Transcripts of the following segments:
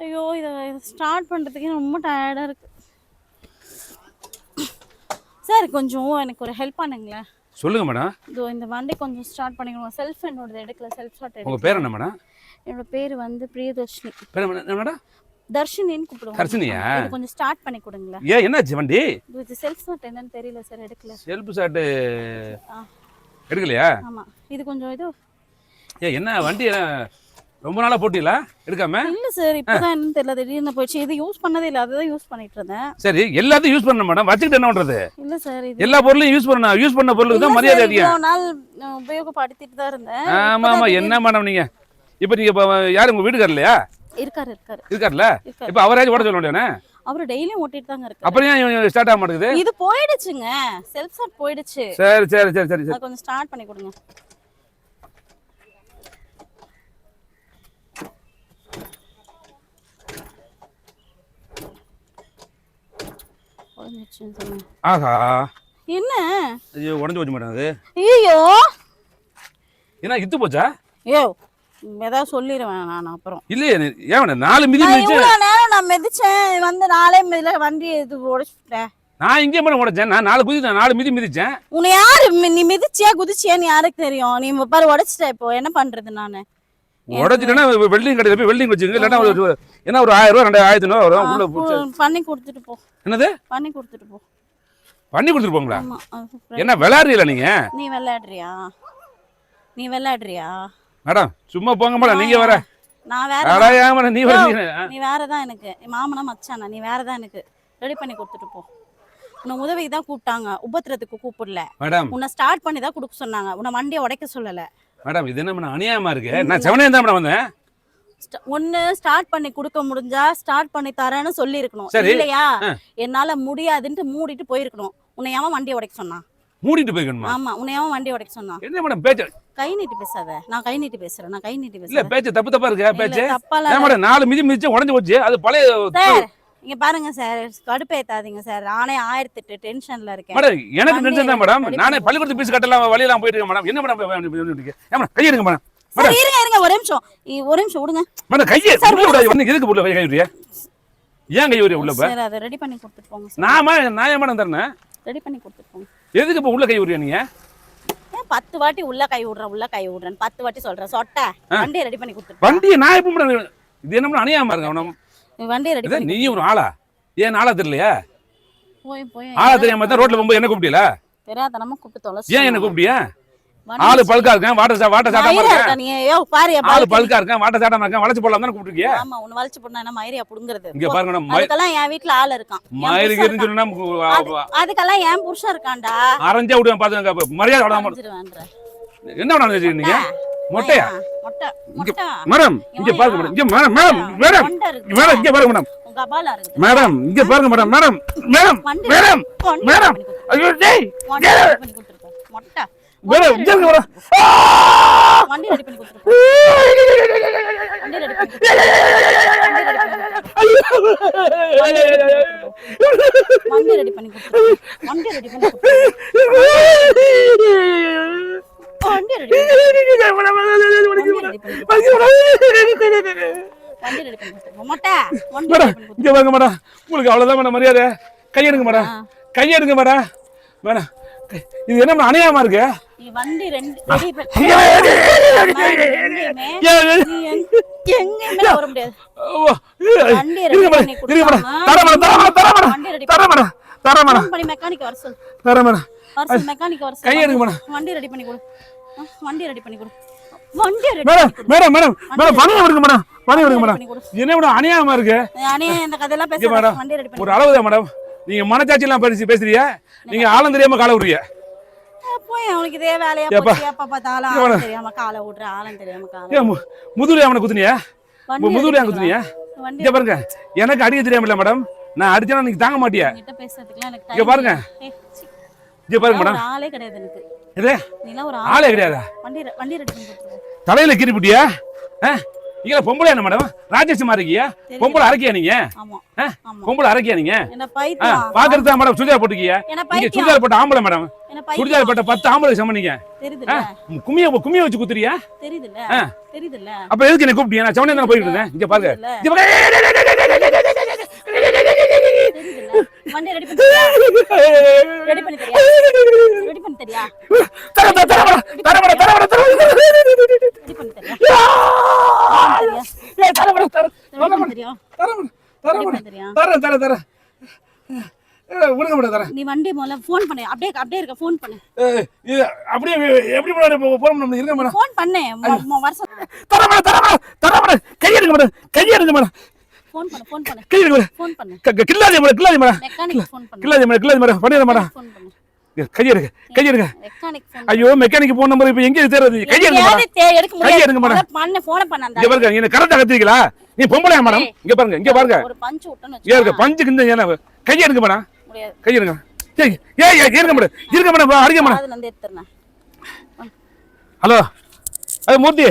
ஐயோ இதை ஸ்டார்ட் பண்ணுறதுக்கே ரொம்ப டயர்டாக இருக்கு. சார் கொஞ்சம் எனக்கு ஒரு ஹெல்ப் பண்ணுங்களேன். சொல்லுங்க மேடம் இதோ இந்த வண்டி கொஞ்சம் ஸ்டார்ட் பண்ணிக்கணும் செல்ஃப் என்னோடது எடுக்கல செல்ஃப் ஸ்டார்ட் உங்க பேர் என்ன மேடம் என்னோட பேர் வந்து பிரியதர்ஷினி. பேர் என்ன மேடம் தர்ஷினின்னு கூப்பிடுவாங்க தர்ஷினியா? இது கொஞ்சம் ஸ்டார்ட் பண்ணி கொடுங்களேன். ஏன் என்னாச்சு வண்டி? இது- செல்ஃப் ஸ்டார்ட் என்னன்னு தெரியல சார் எடுக்கல. செல்ஃப் ஷாட்டு ஆ. எடுக்கலையா? ஆமாம் இது கொஞ்சம் இது ஏன் என்ன வண்டி ரொம்ப நாளா போட்டிங்களா எடுக்காம? இல்லை சார் இப்போதான் தெரியல. திடீர்னு போயிடுச்சு. இது யூஸ் பண்ணதே இல்லை. அதை தான் யூஸ் பண்ணிட்டு இருந்தேன் சரி எல்லாத்தையும் யூஸ் பண்ணணும் மேடம் வச்சுக்கிட்டு என்ன பண்றது? இல்லை சார் எல்லா பொருளையும் யூஸ் பண்ணணும் யூஸ் பண்ண பொருளுக்கு தான் மரியாதை அதிகம். நாள் உபயோகப்படுத்திட்டு தான் இருந்தேன். ஆமா ஆமா. என்ன மேடம் நீங்க? இப்போ நீங்க இப்போ யாரு உங்க வீட்டுக்காரர் இல்லையா? இருக்காரு இருக்காரு. இருக்கார்ல இருக்காரு. இப்போ அவராச்சும் ஓட சொல்ல வேண்டியதானே அவரு டெய்லியும் ஓட்டிட்டு தாங்க இருக்காரு. அப்புறம் ஏன் ஸ்டார்ட் ஆக மாட்டேங்குது? இது போயிடுச்சுங்க. செல்ஃப் ஸ்டார்ட் போயிடுச்சு. சரி சரி சரி சரி கொஞ்சம் ஸ்டார்ட் பண்ணி கொடுங்க. உடைஞ்சிருச்சுன்னு சொன்னேன். ஆஹா. என்ன? ஐயோ உடஞ்சு போச்சு மேடம் அது. ஐயோ என்ன இத்து போச்சா? ஐயோ ஏதாவது சொல்லிடுவேன் நான் அப்புறம். இல்லையே ஏன் நாலு மிதி நான் மிதிச்சு இவ்வளவு நேரம் நான் மிதிச்சேன் வந்து நாளே மிதில வண்டி இது உடைச்சுட்டேன். நான் இங்கே மேடம் உடைச்சேன் நான் நாலு குதி நாலு மிதி மிதிச்சேன். உன்னை யாரு நீ மிதிச்சியா குதிச்சியான்னு யாருக்கு தெரியும்? நீ பாரு உடைச்சிட்ட இப்போ. என்ன பண்றது நானு? உடச்சிட்டேன்னா வெல்டிங் கடையில் போய் வெல்டிங் வச்சுங்க இல்லைன்னா ஒரு என்ன ஒரு ஆயிரம் ரூபா ரெண்டு ஆயிரத்தி ரூபா வரும். உள்ள பண்ணி கொடுத்துட்டு போ. என்னது? பண்ணி கொடுத்துட்டு போ. பண்ணி கொடுத்துட்டு போங்களா? என்ன விளையாடுறீங்களா நீங்க? நீ விளையாடுறியா? நீ விளையாடுறியா? மேடம் சும்மா போங்க மேடம் நீங்க வர நான் வேற நீ வரீங்க நீ வேறதான் எனக்கு. என் மாமனா மச்சானா நீ வேறதான் எனக்கு. ரெடி பண்ணி கொடுத்துட்டு போ. உன்னை உதவிக்கு தான் கூப்பிட்டாங்க. உபத்திரத்துக்கு கூப்பிடல. மேடம். உன்னை ஸ்டார்ட் பண்ணி தான் கொடுக்க சொன்னாங்க. உன்னை வண்டியை உடைக்க சொல்லல. மேடம் இது என்ன மேடம் அநியாயமா இருக்கு? நான் செவனே தான் மேடம் வந்தேன். ஒண்ணு ஸ்டார்ட் பண்ணி கொடுக்க முடிஞ்சா ஸ்டார்ட் பண்ணி தரேன்னு சொல்லி இருக்கணும். இல்லையா. என்னால முடியாதுன்ட்டு மூடிட்டு போயிருக்கணும். உன்னை எவன் வண்டியை உடைக்க சொன்னான் மூடிட்டு போய்க்கணுமா? ஆமா உன்னை எவன் வண்டி உடைக்க சொன்னான் என்ன மேடம் பேச்சு கை நீட்டி பேசாத. நான் கை நீட்டி பேசுறேன் நான் கை நீட்டி இல்ல பேசுறேன் பேச்சு தப்பு தப்பா இருக்கு பேச்சு? இல்ல, ஏன் மேடம் நாலு மிதி மிதிச்சு உடஞ்சு போச்சு அது பழைய இங்க பாருங்க சார் கடுப்பேத்தாதீங்க சார். நானே ஆயிரத்தி எட்டு டென்ஷன்ல இருக்கேன். மேடம் எனக்கு டென்ஷன் தான் மேடம். நானே பள்ளிக்கூடத்து பீஸ் கட்டலாம் வழியெல்லாம் போயிட்டு இருக்கேன் மேடம். என்ன மேடம் பண்ணிட்டு ஏன் மேடம் சார் இருங்க இருங்க ஒரு நிமிஷம். ஒரு நிமிஷம் விடுங்க. மேடம் கையை சார், வந்து எதுக்கு உள்ள கை விடுறியா ஏன் கை உள்ள சார் அதை ரெடி பண்ணி கொடுத்துட்டு போங்க சார். நான் ஏன் மேடம் தரேன்? ரெடி பண்ணி கொடுத்துட்டு போங்க. எதுக்கு இப்ப உள்ள கை விடுறியா நீங்க? ஏன் பத்து வாட்டி உள்ள கை விடுறேன் உள்ள கை விடுறேன் பத்து வாட்டி சொல்றேன் சொட்ட. வண்டியை ரெடி பண்ணி கொடுத்துட்டு வண்டியை நான் எப்ப மேடம் இது என்ன அவனம் நீ வண்டியை ரெடி பண்ணி நீயும் ஒரு ஆளா? ஏன் ஆளா தெரியலையா? போய் போய் ஆளா தெரியாம தான் ரோட்ல போகும்போது என்ன கூப்பிட்டீல? தெரியாதனமா கூப்பிட்டு தொலைச்சு ஏன் என்ன கூப்பிட்டியா? ஆளு பல்கா இருக்கேன் வாட்ட சா வாட்ட சாட்டாம இருக்கேன் நீ? ஐயோ பாரு ஆளு பல்கு. இருக்கேன் வாட்ட சாட்டாம இருக்கேன் வளைச்சு போடலாம் தானே கூப்பிட்டுருக்கிய? ஆமா உன்னை வளைச்சு போடணும். என்ன மயிரியா புடுங்குறது. இங்க பாருங்க மயில் அதுக்கெல்லாம் என் வீட்ல ஆள் இருக்கான். புருஷன் இருந்து. சொன்னா அதுக்கெல்லாம் என் புருஷன் இருக்கான்டா. அரைஞ்சா விடுவேன் பாத்துங்க மரியாதை. என்ன பண்ண வச்சிருக்கீங்க மொட்டையா? மேடம் இங்க பாருங்க மேடம் இங்க மேடம் மேடம் மேடம். மேடம் இங்க பாருங்க மேடம். மேடம் இங்க பாருங்க madam madam madam madam madam. ஐயோ டேய் மொட்டை. மேடம் இங்க மேடம். வண்டி ரெடி பண்ணி கொடுத்துருக்கோம் வண்டி ரெடி பண்ணி கொடுத்துருக்கோம் வண்டி ரெடி பண்ணி கொடுத்துருக்கோம் மேடம் உங்களுக்கு அவ்வளவுதான் மேடம் மரியாதை. கையெடுங்க மேடம். கையெடுங்க மேடம் இது என்ன அநியாயமா இருக்கு? வண்டி ரெண்டு மெக்கானிக் வர மெக்கானிக் வர. வண்டி ரெடி பண்ணி கொடு. வண்டி ரெடி பண்ணி கொடு. வண்டி ready madam madam madam madam பணி விடுங்க மேடம். பணி விடுங்க மேடம். என்ன மேடம் அநியாயமா இருக்கு? நானே இந்த கதையெல்லாம் பேச மேடம் வண்டி ரெடி பண்ணி ஒரு அளவுதான் மேடம். நீங்க மனச்சாட்சி எல்லாம் பேசி பேசுறீங்க. நீங்க ஆளும் தெரியாம கால விடுறீங்க போய் அவனுக்கு இதே வேலையா ஏப்பா. போச்சு. எப்ப பார்த்தாலும் இங்க ஆளும் தெரியாம காலை விடுற ஆளும் தெரியாம காலை ஏன் மு- முதுகுல அவனை குத்துனியா? முதுகுல குத்துனியா? இங்க பாருங்க. எனக்கு அடிக்க தெரியாமல மேடம். நான் அடிச்சா நீங்க தாங்க மாட்டியா. இங்க பாருங்க. இங்க பாருங்க மேடம். ஒரு ஆளே கிடையாது எனக்கு. இது ஆளே. கிடையாதா? தலையில கிரி புட்டியா? இங்க பொம்பளை என்ன மேடம் ராஜேஷ் மாதிரி இருக்கியா. பொம்பளை அரைக்கியா நீங்க? பொம்பளை அரைக்கியா நீங்க? பாக்குறது மேடம் சுடிதார் போட்டுக்கியா? நீங்க சுடிதார் போட்ட ஆம்பளை மேடம் சுடிதார் போட்ட பத்து ஆம்பளை சமனிங்க தெரியுதுல்ல. கும்மிய கும்மிய வச்சு குத்துறியா? தெரியுதுல்ல. தெரியுதுல்ல. அப்ப எதுக்கு என்ன கூப்பிட்டீங்க? நான் செவனே தானே போயிட்டு இருந்தேன். இங்க பாருங்க. பண்ணி ரெடி பண்ணி தெரியா தர, தர, தர, மேடம். தர, மேடம், தர, மேடம், தர, மேடம். ரெடி பண்ணி தெரியா ஏய், தர, மேடம், தர. ரெடி பண்ணி தெரியா தர, மேடம், தர, ரெடி மேடம். பண்ணி தெரியா தர, தர, விடுங்க மேடம், தரேன். நீ வண்டி முதல்ல ஃபோன் பண்ணு. அப்படியே அப்படியே இருக்க ஃபோன் பண்ணு. அப்படியே எப்படி மேடம் போற மேடம் இருங்க மேடம். ஃபோன் பண்ணு. வருஷம் தர மேடம் தர மேடம் தர மேடம். கையெடுங்க மேடம். கையெடுங்க மேடம். ஃபோன் பண்ணு ஃபோன் பண்ணு. கையெடுங்க மேடம். ஃபோன் பண்ணு. க- க- கில்லாதீங்க மேடம் கில்லாதீங்க மேடம். மெக்கானிக் ஃபோன் பண்ணு. மேடம் கில்லாதீங்க மேடம். பண்ணிடுங்க மேடம். ஃபோன் பண்ணு. கையெடுங்க கையெடுங்க ஐயோ மெக்கானிக் போன் நம்பர் இப்போ எங்க தேடுறது கையெடுங்க மேடம் எடுக்க கையை எடுங்க முடியாது மேடம். பண்ணு ஃபோன் பண்ண அந்த இங்க பாருங்க நீங்க கரெக்டா கத்துறீங்களா நீ பொம்பளையா மேடம். இங்க பாருங்க இங்க பாருங்க ஒரு பஞ்ச் இங்க இருக்க பஞ்சுக்கு இந்த ஏன்னா கையெடுங்க மேடம் கையெடுங்க ஏய் ஏய் இருங்க மேடம் இருங்க மேடம் அடிங்க மேடம் அதுல இருந்து எடுத்துறேன் ஹலோ அது மூர்த்தி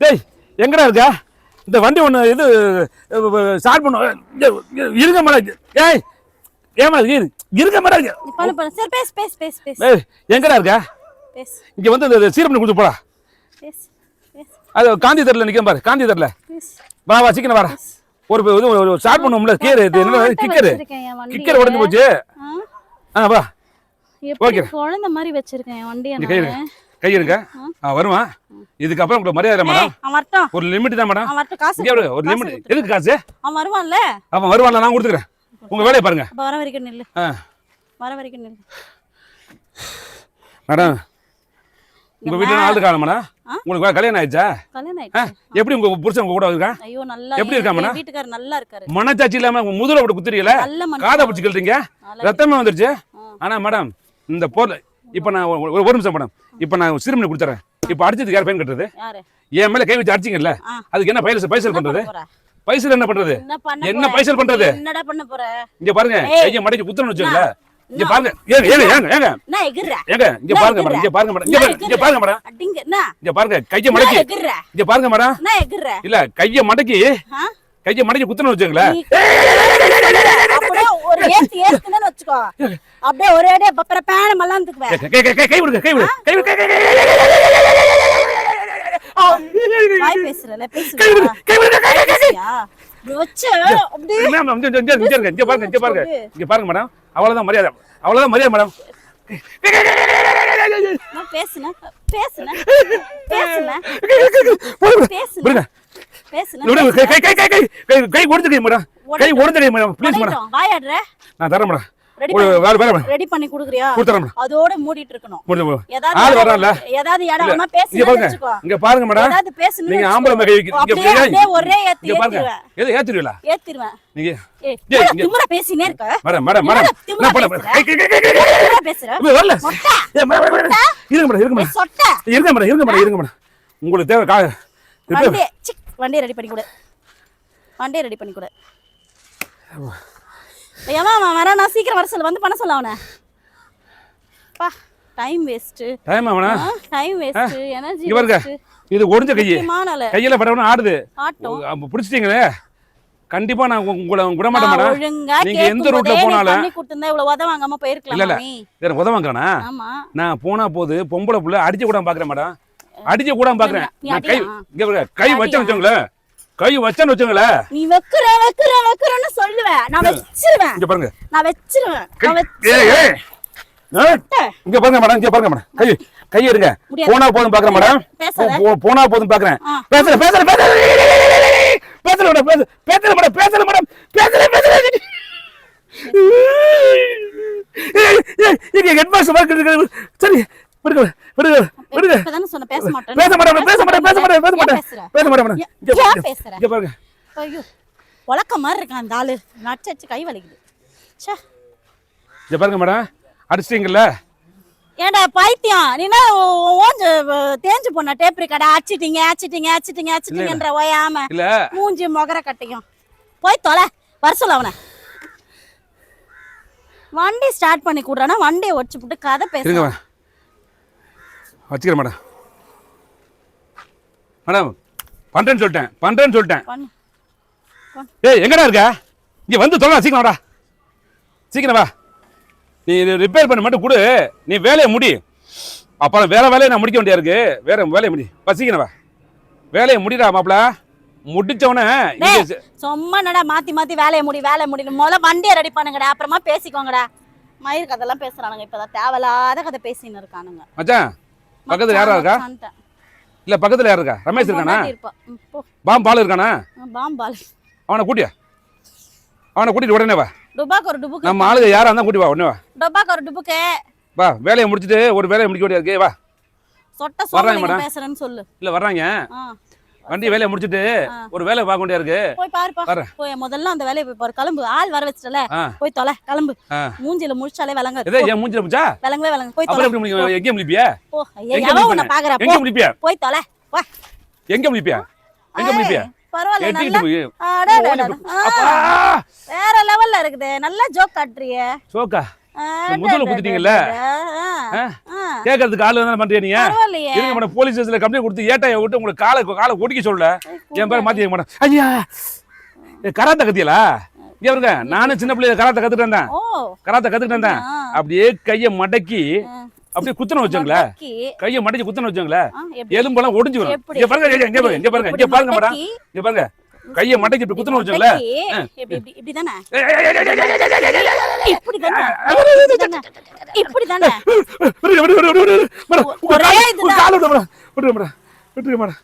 டேய் எங்கடா இருக்க இந்த வண்டி ஒன்று இது ஸ்டார்ட் பண்ண இருங்க மேடம் ஏய் ஏமா இரு இருங்க மேடம். நீ பண்ணு பண்ணு. சரி பேசு பேசு பேசு பேசு. எங்கடா இருக்க? இங்க வந்து இந்த சீரம் கொடுத்து போடா. அது காந்தி தெருல நிற்கும் பாரு காந்தி தெருல. வா வா சீக்கிரம் வாடா. ஒரு ஒரு ஸ்டார்ட் பண்ணுவோம்ல கேரு இது என்ன கிக்கரு. கிக்கர் உடஞ்சு போச்சு? ஆ? வா. ஓகே. குழந்தை மாதிரி வச்சிருக்கேன் இங்க கை இருங்க ஆ? வருவான் இதுக்கப்புறம் உங்களுக்கு மரியாதை மேடம். ஒரு லிமிட் தான் மேடம். கொடு, ஒரு லிமிட். எதுக்கு காசு? அவன் வருவான்ல. அவன் வருவான்ல நான் கொடுத்துக்கிறேன். உங்க வேலையை பாருங்க. வர வரைக்கும் நில்லு. வர வரைக்கும் நில்லு. மேடம் உங்க வீட்டுல ஆள் இருக்காங்க மேடம்? உங்களுக்கு கல்யாணம் ஆயிடுச்சா? கல்யாணம்? ஆயிடுச்சு. எப்படி உங்க புருஷன் உங்க கூட இருக்கான் ஐயோ நல்லா எப்படி இருக்கா மேடம்? வீட்டுக்காரர் நல்லா இருக்காரு. மனச்சாட்சி இல்லாம உங்க முதல விட்டு குத்துறீங்கள? நல்ல காதை பிடிச்சி கழுறீங்க ரத்தமே வந்துருச்சு. ஆனா மேடம் இந்த பொருள் இப்ப நான் ஒரு நிமிஷம் மேடம். இப்ப நான் சிறுமணி கொடுத்துறேன். இப்ப அடிச்சதுக்கு யார் பயன் கட்டுறது? என் மேல கை வச்சு அடிச்சிங்கல்ல. அதுக்கு என்ன பைசல் பைசல் பண்றது? பைசல் என்ன பண்றது என்ன? பைசல் பண்றது என்னடா பண்ண போற இங்க பாருங்க. கையை மடக்கி குத்துறன்னு வச்சுக்கோங்களேன் இங்க? பாருங்க ஏங்க ஏங்க ஏங்க ஏங்க என்ன எகிர்ற ஏங்க இங்க பாருங்க? மேடம் இங்க பாருங்க மேடம் இங்க பாருங்க இங்க எகிர்ற? பாருங்க மேடம் அடிங்க என்ன இங்க பாருங்க கையை மடக்கி எகிர்ற இங்க பாருங்க மேடம் என்ன எகிர்ற இல்ல கையை மடக்கி? கையை மடக்கி குத்துறன்னு வச்சுக்கோங்களேன் நீ அப்படியே ஒரு ஏத்து ஏத்துனேன்னு வச்சுக்கோ அப்படியே ஒரே அடியே பப்பர பேன மல்லாந்துக்குவேன் கை கை கை கை விடுங்க கை விடு கை விடு கை கை கை கை வாய் பேசுறல பாருங்க அவ்வளவுதான் மரியாதை அவ்வளவுதான் மரியாதை மேடம் விடுங்க கை கை கை கை கை கை கை உடைஞ்சு கை மேடம் கை மேடம் ப்ளீஸ் மேடம். வாயாடுற நான் தரேன் மேடம் ரெடி பண்ணி குடுக்குறியா? அதோட மூடிட்டு இருக்கணும் போகும் ஏதாவது ஆள் இடம் வரான்ல ஏதாவது இடம் இல்ல, வேணா இங்க பாருங்க. வச்சுக்கோ. இங்க பாருங்க மேடம். ஏதாவது பேசணும் நீங்க ஆம்பளை இங்க ஒரே ஏத்து பாருங்க. ஏத்திடுவேன் எது ஏத்துருவீங்களா? ஏத்திடுவேன் நீங்க ஏய் திமிரா பேசினே இருக்க. Madam madam madam. என்ன பண்ண பேசுற? கை கை கை கை கை கை. திமிரா பேசுற? இப்ப வரல மொட்டை. ஏய், மேடம், மேடம், மேடம். இருங்க மேடம் இருங்க ஏய், மேடம். சொட்ட. இருங்க மேடம் இருங்க மேடம் இருங்க மேடம். உங்களுக்கு தேவை கா வண்டி ரெடி பண்ணி கொடு. வண்டியை ரெடி பண்ணி கொடு. ஏமா அவன் நான் சீக்கிரம் வர சொல்ல. வந்து பண்ண சொல்ல அவனை. பா டைம் வேஸ்ட் டைம் ஆவனா டைம் வேஸ்ட் எனர்ஜி இங்க பாருங்க. இது ஒடிஞ்ச கை கையில படவன ஆடுது. ஆட்டம். பிடிச்சிட்டீங்களே? கண்டிப்பா நான் உங்க- உங்களை விட மாட்டேன் நீங்க எந்த ரூட்ல போனாலும் இவ்வளவு உத வாங்காம இல்ல, போயிருக்கலாம் இல்ல. எனக்கு உதவாங்கண்ணா ஆமா. நான் போனா போது பொம்பளை புள்ள அடிச்ச கூட பாக்குறேன் மேடம். அடிச்ச கூட பாக்குறேன். கை? இங்க கை அடியா? வச்சுங்களேன் கை வச்சேன்னு வச்சுங்களேன் நீ வைக்கிற வைக்கிற வைக்கிறன்னு சொல்லுவேன் நான் வச்சிருவேன். இங்க பாருங்க. நான் வச்சிருவேன். நான் வச்சிருவேன். இங்க பாருங்க மேடம் இங்க பாருங்க மேடம். கை கை எடுங்க. போனா போதும் பாக்குறேன் மேடம். போனா போதும் பாக்குறேன். ஆ. பேசுறேன் பேசுறேன் பேசுறேன். பேசுறேன் மேடம் பேசு பேசுறேன் மேடம் பேசுறேன் மேடம். ஏய், இங்க ஹெட் மாஸ்டர் சரி விடுங்க விடுங்க விடுங்க இப்பதானே சொன்ன பேச மாட்டேன் பேச மாட்டேன் பேச மாட்டேன் பேச மாட்டேன் பேச ஏன் மாட்டேன் பேசுற? பேச மாட்டேன் மேடம் ஏன் இங்க ஏன் பாருங்க பேசுற? இங்க பாருங்க. ஐயோ உலக்க மாதிரி இருக்கான் அந்த ஆளு. நச்சு அடிச்சு கை வலிக்குது. இங்க பாருங்க மேடம். அடிச்சிட்டீங்கல்ல? ஏன்டா பைத்தியம்? நீனா ஓஞ்சு தேஞ்சு போன டேப் கடை அடிச்சிட்டீங்க அடிச்சிட்டீங்க அடிச்சிட்டீங்க அடிச்சிட்டீங்கன்ற ஓயாம இல்ல. மூஞ்சி முகர கட்டையும் போய் தொலை. வர சொல்ல அவனை. வண்டி ஸ்டார்ட் பண்ணி கூடுறானா வண்டியை ஒடிச்சு போட்டு கதை பேசுங்க வச்சுக்கிறேன் மேடம். மேடம் பண்றேன்னு சொல்லிட்டேன் பண்றேன்னு சொல்லிட்டேன். ஏய் எங்கடா இருக்க? இங்க வந்து சீக்கிரம் வாடா. சீக்கிரம் வா. நீ இது ரிப்பேர் பண்ண மட்டும் கொடு. நீ வேலையை முடி. அப்புறம் வேற வேலையை நான் முடிக்க வேண்டியா இருக்கு? வேற வேலையை முடி. வா சீக்கிரம் வா. வேலையை முடிடா மாப்பிள. முடிச்சவனே சும்மா என்னடா மாத்தி மாத்தி வேலையை முடி வேலையை முடி முதல்ல வண்டியை ரெடி பண்ணுங்கடா. அப்புறமா பேசிக்கோங்கடா. மயிர் கதைலாம் பேசுறானுங்க. இப்பதான் தேவையில்லாத கதை பேசின்னு இருக்கானுங்க. மச்சான் பக்கத்துல யாரா இருக்கா. இல்ல பக்கத்துல யார் இருக்கா? ரமேஷ் இருக்கானா. பாம் பால் இருக்கானா? ஆ, பாம்பால் அவனை கூட்டியா? அவனை கூட்டிட்டு உடனே வா. டுபாக்கு ஒரு டுபுக்கு. நம்ம ஆளுங்க யாரா இருந்தா கூட்டி வா உடனே வா. டுபாக்கு ஒரு டுபுக்கு. வா வேலையை முடிச்சிட்டு ஒரு வேலையை முடிக்க வேண்டியா இருக்கு. வா. சொட்ட மேடம். பேசுறேன்னு சொல்லு. இல்ல வர்றாங்க. வண்டி வேலையை முடிச்சிட்டு ஒரு வேலையை பார்க்க வேண்டியா இருக்கு? போய் பாருப்பா. போய் முதல்ல அந்த வேலையை போய் பாரு. கிளம்பு. ஆள் வர வச்சிட்டல. போய் தொலை. கிளம்பு. மூஞ்சில முழிச்சாலே விளங்க இதே என் மூஞ்சில முடிச்சா விளங்கவே விளங்க போய் தொலை. எப்படி முடிக்க எங்கே முடிப்பியா போ. உன்னை முடிப்பேன்? பாக்குற. எங்க முடிப்பியா போய் தொலை. வா. எங்க முடிப்பியா எங்க முடிப்பியா பரவாயில்ல நல்லா வேற லெவல்ல இருக்குது. நல்லா ஜோக் காட்டுறியே. சோக்கா முதல்ல குத்திட்டீங்கல்ல? கேட்கறதுக்கு ஆளு தானே பண்றியா நீங்க இருங்க மேடம் போலீஸ் ஸ்டேஷன்ல கம்ப்ளைண்ட் கொடுத்து ஏட்டாய விட்டு உங்களுக்கு காலை காலை ஒடிக்க சொல்ல என் பேரை மாத்தி மேடம். ஐயா! கராத்தே கத்தியலா? இங்க வருங்க நானும் சின்ன பிள்ளைய கராத்தே கத்துட்டு இருந்தேன் ஓ. கராத்தே கத்துட்டு இருந்தேன் ஆ. அப்படியே கையை மடக்கி. அப்படியே குத்தன வச்சோங்களேன். கையை மடக்கி குத்தன வச்சோங்களேன்? எலும்பெல்லாம் ஒடிஞ்சு வரும்? இங்க பாருங்க இங்க பாருங்க இங்க பாருங்க இங்க இப்படி பாருங்க மேடம். இங்க பாருங்க. கைய மடக்கி இப்படி குத்துன வச்சுல இப்படி இப்படி தானே இப்படி தானே இப்படி தானே விடு விடு ஒரே இது கால் விடு மேடம் விடு